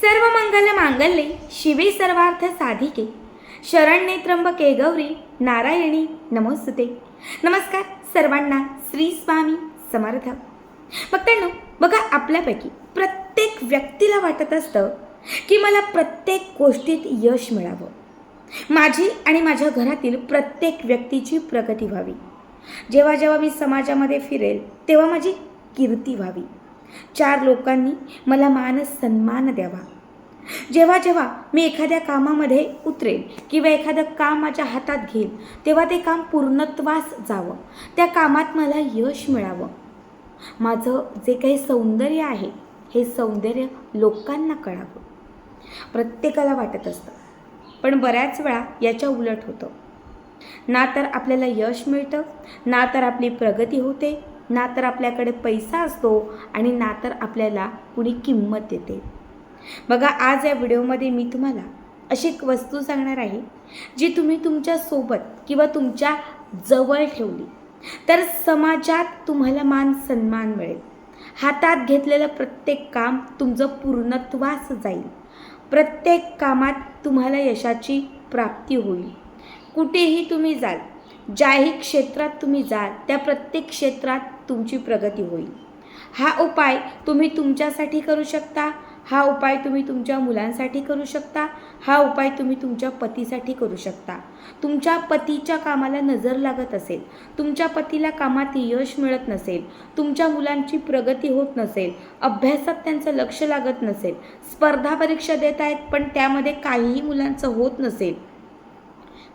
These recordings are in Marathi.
सर्व मंगल मांगल्ये शिवे सर्वार्थ साधिके. शरण्ये त्र्यंबके गौरी नारायणी नमोस्तुते. नमस्कार सर्वांना श्री स्वामी समर्थ. भक्तांनो बघा आपल्यापैकी प्रत्येक व्यक्तीला वाटत असतं की मला प्रत्येक गोष्टीत यश मिळावं. माझी आणि माझ्या घरातील प्रत्येक व्यक्तीची प्रगती व्हावी. जेव्हा जेव्हा मी समाजामध्ये फिरेल तेव्हा माझी कीर्ती व्हावी. चार लोकांनी मला मान सन्मान द्यावा. जेव्हा जेव्हा मी एखाद्या कामामध्ये उतरेल किंवा एखादं काम माझ्या हातात घेईल तेव्हा ते काम पूर्णत्वास जावं. त्या कामात मला यश मिळावं. माझं जे काही सौंदर्य आहे हे सौंदर्य लोकांना कळावं. प्रत्येकाला वाटत असतं पण बऱ्याच वेळा याच्या उलट होतं. ना तर आपल्याला यश मिळतं ना तर आपली प्रगती होते ना तर आपल्याकडे पैसा असतो आणि ना तर आपल्याला कुणी किंमत देते. बघा आज या व्हिडिओमध्ये मी तुम्हाला अशी एक वस्तू सांगणार आहे जी तुम्ही तुमच्यासोबत किंवा तुमच्या जवळ ठेवली तर समाजात तुम्हाला मान सन्मान मिळेल. हातात घेतलेलं प्रत्येक काम तुमचं पूर्णत्वास जाईल. प्रत्येक कामात तुम्हाला यशाची प्राप्ती होईल. कुठेही तुम्ही जाल ज्याही क्षेत्रात तुम्ही जाल त्या प्रत्येक क्षेत्रात तुमची प्रगती होईल. हा उपाय तुम्ही तुमच्यासाठी करू शकता. हा उपाय तुम्ही तुमच्या मुलांसाठी करू शकता. हा उपाय तुम्ही तुमच्या पतीसाठी करू शकता. तुमच्या पतीच्या कामाला नजर लागत असेल. तुमच्या पतीला कामात यश मिळत नसेल. तुमच्या मुलांची प्रगती होत नसेल. अभ्यासात त्यांचं लक्ष लागत नसेल. स्पर्धा परीक्षा देत आहेत पण त्यामध्ये काहीही मुलांचं होत नसेल.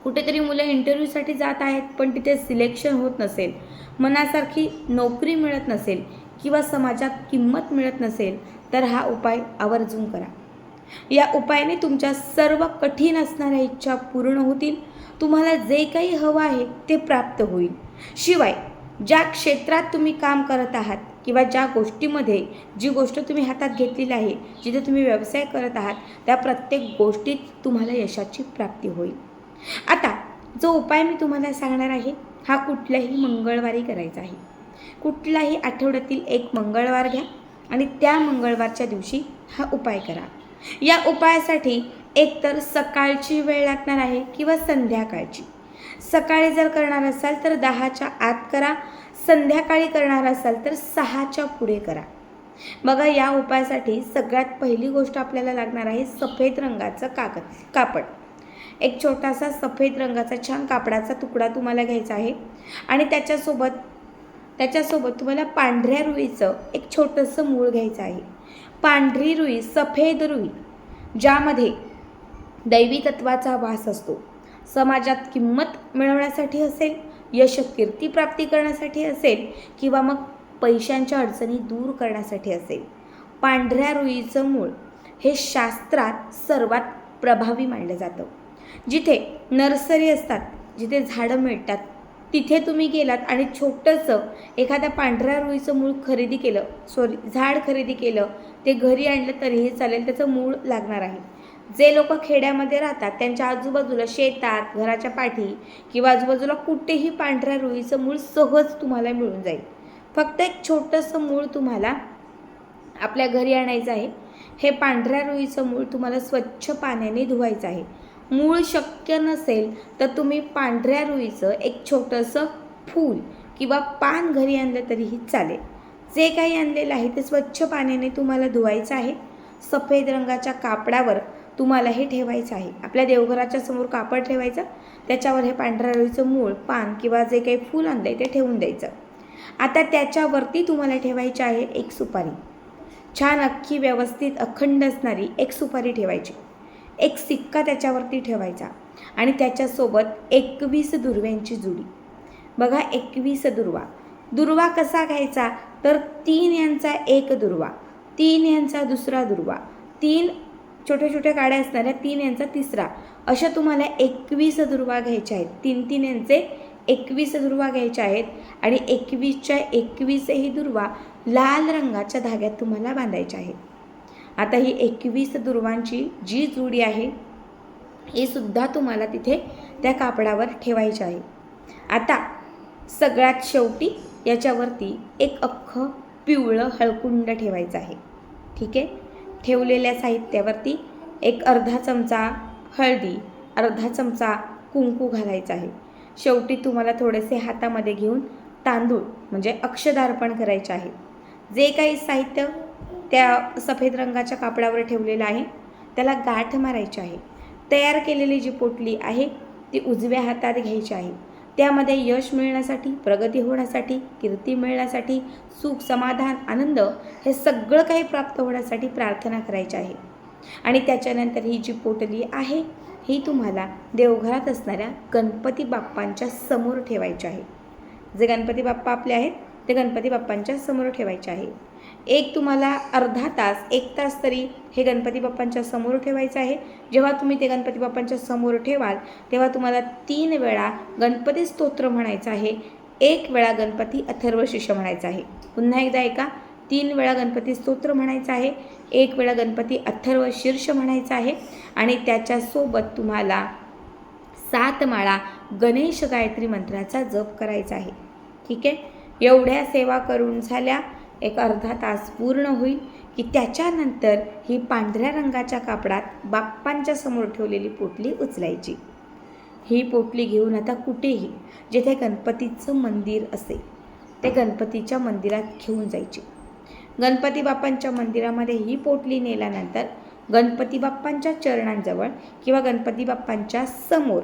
कुठेतरी मुलं इंटरव्ह्यूसाठी जात आहेत पण तिथे सिलेक्शन होत नसेल मनासारखी नोकरी मिळत नसेल किंवा समाजात किंमत मिळत नसेल तर हा उपाय आवर्जून करा. या उपायाने तुमच्या सर्व कठीण असणाऱ्या इच्छा पूर्ण होतील तुम्हाला जे काही हवं आहे ते प्राप्त होईल. शिवाय ज्या क्षेत्रात तुम्ही काम करत आहात किंवा ज्या गोष्टीमध्ये जी गोष्ट तुम्ही हातात घेतलेली आहे जिथे तुम्ही व्यवसाय करत आहात त्या प्रत्येक गोष्टीत तुम्हाला यशाची प्राप्ती होईल. आता जो उपाय मी तुम्हाला सांगणार आहे हा कुठल्याही मंगळवारी करायचा आहे. कुठलाही आठवड्यातील एक मंगळवार घ्या आणि त्या मंगळवारच्या दिवशी हा उपाय करा. या उपायासाठी एकतर सकाळची वेळ लागणार आहे किंवा संध्याकाळची. सकाळी जर करणार असाल तर दहाच्या आत करा संध्याकाळी करणार असाल तर सहाच्या पुढे करा. बघा या उपायासाठी सगळ्यात पहिली गोष्ट आपल्याला लागणार आहे सफेद रंगाचं कागद कापड. एक छोटासा सफेद रंगाचा छान कापडाचा तुकडा तुम्हाला घ्यायचा आहे. आणि त्याच्यासोबत त्याच्यासोबत तुम्हाला पांढऱ्या रुईचं एक छोटंसं मूळ घ्यायचं आहे. पांढरी रुई सफेद रुई ज्यामध्ये दैवी तत्वाचा वास असतो. समाजात किंमत मिळवण्यासाठी असेल यश कीर्ती प्राप्ती करण्यासाठी असेल किंवा मग पैशांच्या अडचणी दूर करण्यासाठी असेल. पांढऱ्या रुईचं मूळ हे शास्त्रात सर्वात प्रभावी मानलं जातं. जिथे नर्सरी असतात जिथे झाडं मिळतात तिथे तुम्ही गेलात आणि छोटंसं एखाद्या पांढऱ्या रुईचं मूळ खरेदी केलं सॉरी झाड खरेदी केलं ते घरी आणलं तरीही चालेल त्याचं मूळ लागणार आहे. जे लोक खेड्यामध्ये राहतात त्यांच्या आजूबाजूला शेतात घराच्या पाठी किंवा आजूबाजूला कुठेही पांढऱ्या रुईचं मूळ सहज तुम्हाला मिळून जाईल. फक्त एक छोटंसं मूळ तुम्हाला आपल्या घरी आणायचं आहे. हे पांढऱ्या रुईचं मूळ तुम्हाला स्वच्छ पाण्याने धुवायचं आहे. मूळ शक्य नसेल तर तुम्ही पांढऱ्या रुईचं एक छोटंसं फूल किंवा पान घरी आणलं तरीही चालेल. जे काही आणलेलं आहे ते स्वच्छ पाण्याने तुम्हाला धुवायचं आहे. सफेद रंगाच्या कापडावर तुम्हाला हे ठेवायचं आहे. आपल्या देवघराच्या समोर कापड ठेवायचं. त्याच्यावर हे पांढऱ्या रुईचं मूळ पान किंवा जे काही फूल आणलं आहे ते ठेवून द्यायचं. आता त्याच्यावरती तुम्हाला ठेवायची आहे एक सुपारी. छान अख्खी व्यवस्थित अखंड असणारी एक सुपारी ठेवायची. एक सिक्का त्याच्यावरती ठेवायचा आणि त्याच्यासोबत एकवीस दुर्व्यांची जुडी. बघा एकवीस दुर्वा. दुर्वा कसा घ्यायचा? तर तीन यांचा एक दुर्वा तीन यांचा दुसरा दुर्वा तीन छोट्या छोट्या गाड्या असणाऱ्या तीन यांचा तिसरा. अशा तुम्हाला एकवीस दुर्वा घ्यायच्या आहेत. तीन तीन यांचे एकवीस दुर्वा घ्यायच्या आहेत आणि एकवीसच्या एकवीसही दुर्वा लाल रंगाच्या धाग्यात तुम्हाला बांधायच्या आहेत. आता ही एकवीस दुर्वांची जी जुडी आहे ही सुद्धा तुम्हाला तिथे त्या कापडावर ठेवायची आहे. आता सगळ्यात शेवटी याच्यावरती एक अख्खं पिवळं हळकुंड ठेवायचं आहे. ठीक आहे? ठेवलेल्या साहित्यावरती एक अर्धा चमचा हळदी अर्धा चमचा कुंकू घालायचा आहे. शेवटी तुम्हाला थोडेसे हातामध्ये घेऊन तांदूळ म्हणजे अक्षदार्पण करायचे आहे. जे काही साहित्य त्या सफेद रंगाच्या कापडावर ठेवलेलं आहे. त्याला गाठ मारायची आहे. तयार केलेली जी पोटली आहे ती उजव्या हातात घ्यायची आहे. त्यामध्ये यश मिळण्यासाठी प्रगती होण्यासाठी कीर्ती मिळण्यासाठी सुख समाधान आनंद हे सगळं काही प्राप्त होण्यासाठी प्रार्थना करायची आहे. आणि त्याच्यानंतर ही जी पोटली आहे ही तुम्हाला देवघरात असणाऱ्या गणपती बाप्पांच्या समोर ठेवायची आहे. जे गणपती बाप्पा आपले आहेत ते गणपती बाप्पांच्या समोर ठेवायचे आहे. एक तुम्हाला अर्धा तास एक तास तरी हे गणपती बाप्पांच्या समोर ठेवायचं आहे. जेव्हा तुम्ही ते गणपती बाप्पांच्या समोर ठेवाल तेव्हा तुम्हाला तीन वेळा गणपती स्तोत्र म्हणायचं आहे. एक वेळा गणपती अथर्व शिष्य म्हणायचं आहे. पुन्हा एकदा ऐका. तीन वेळा गणपती स्तोत्र म्हणायचं आहे. एक वेळा गणपती अथर्व शीर्ष म्हणायचं आहे. आणि त्याच्यासोबत तुम्हाला सात माळा गणेश गायत्री मंत्राचा जप करायचा आहे. ठीक आहे? एवढ्या सेवा करून झाल्या. एक अर्धा तास पूर्ण होईल की त्याच्यानंतर ही पांढऱ्या रंगाच्या कापडात बाप्पांच्या समोर ठेवलेली पोटली उचलायची. ही पोटली घेऊन आता कुठेही जिथे गणपतीचं मंदिर असेल ते गणपतीच्या मंदिरात घेऊन जायची. गणपती बाप्पांच्या मंदिरामध्ये ही पोटली नेल्यानंतर गणपती बाप्पांच्या चरणांजवळ किंवा गणपती बाप्पांच्या समोर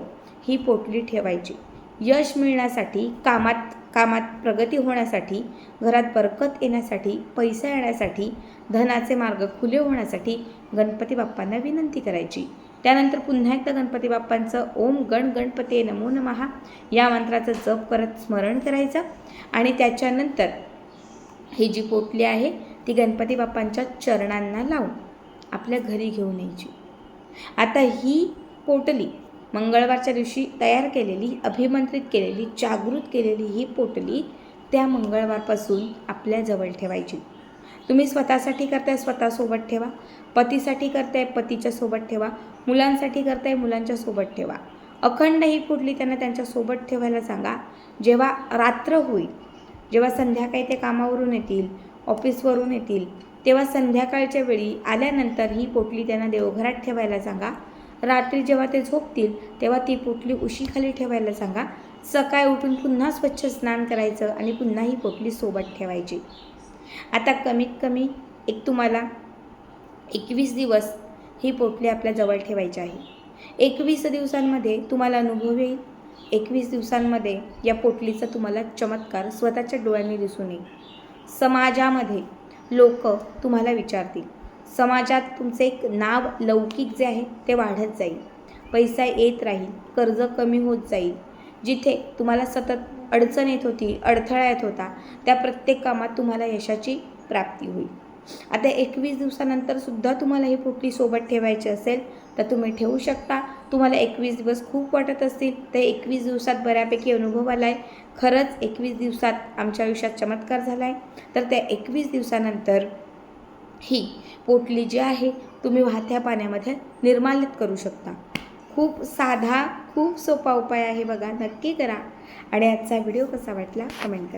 ही पोटली ठेवायची. यश मिळण्यासाठी कामात कामात प्रगती होण्यासाठी घरात बरकत येण्यासाठी पैसा येण्यासाठी धनाचे मार्ग खुले होण्यासाठी गणपती बाप्पांना विनंती करायची. त्यानंतर पुन्हा एकदा गणपती बाप्पांचं ओम गण गणपती नमो नमहा या मंत्राचं जप करत स्मरण करायचं. आणि त्याच्यानंतर ही जी पोटली आहे ती गणपती बाप्पांच्या चरणांना लावून आपल्या घरी घेऊन यायची. आता ही पोटली मंगळवारच्या दिवशी तयार केलेली अभिमंत्रित केलेली जागृत केलेली ही पोटली त्या मंगळवारपासून आपल्याजवळ ठेवायची. तुम्ही स्वतःसाठी करताय स्वतःसोबत ठेवा. पतीसाठी करताय पतीच्या सोबत ठेवा. मुलांसाठी करताय मुलांच्या सोबत ठेवा. अखंड ही पोटली त्यांना त्यांच्यासोबत ठेवायला सांगा. जेव्हा रात्र होईल जेव्हा संध्याकाळी ते कामावरून येतील ऑफिसवरून येतील तेव्हा संध्याकाळच्या वेळी आल्यानंतर ही पोटली त्यांना देवघरात ठेवायला सांगा. रात्री जेव्हा ते झोपतील तेव्हा ती पोटली उशीखाली ठेवायला सांगा. सकाळी उठून पुन्हा स्वच्छ स्नान करायचं आणि पुन्हा ही पोटली सोबत ठेवायची. आता कमीत कमी एक तुम्हाला एकवीस दिवस ही पोटली आपल्या जवळ ठेवायची आहे. एकवीस दिवसांमध्ये तुम्हाला अनुभव येईल. एकवीस दिवसांमध्ये या पोटलीचा तुम्हाला चमत्कार स्वतःच्या डोळ्यांनी दिसून येईल. समाजामध्ये लोक तुम्हाला विचारतील. समाजात तुमचे एक नाव लौकिक जे आहे ते वाढत जाईल. पैसा येत राहील कर्ज कमी होत जाईल. जिथे तुम्हाला सतत अडचण येत होती अडथळा येत होता त्या प्रत्येक कामात तुम्हाला यशाची प्राप्ती होईल. आता एकवीस दिवसानंतर सुद्धा तुम्हाला ही पोटली सोबत ठेवायची असेल तर तुम्ही ठेवू शकता. तुम्हाला एकवीस दिवस खूप वाटत असतील तर एकवीस दिवसात बऱ्यापैकी अनुभव आला आहे खरंच एकवीस दिवसात आमच्या आयुष्यात चमत्कार झाला आहे तर त्या एकवीस दिवसानंतर ही पोटली जी आहे तुम्ही वाहत्या पाण्यामध्ये निर्मालित करू शकता. खूप साधा खूप सोपा उपाय आहे बघा नक्की करा. आणि आजचा व्हिडिओ कसा वाटला कमेंट करा.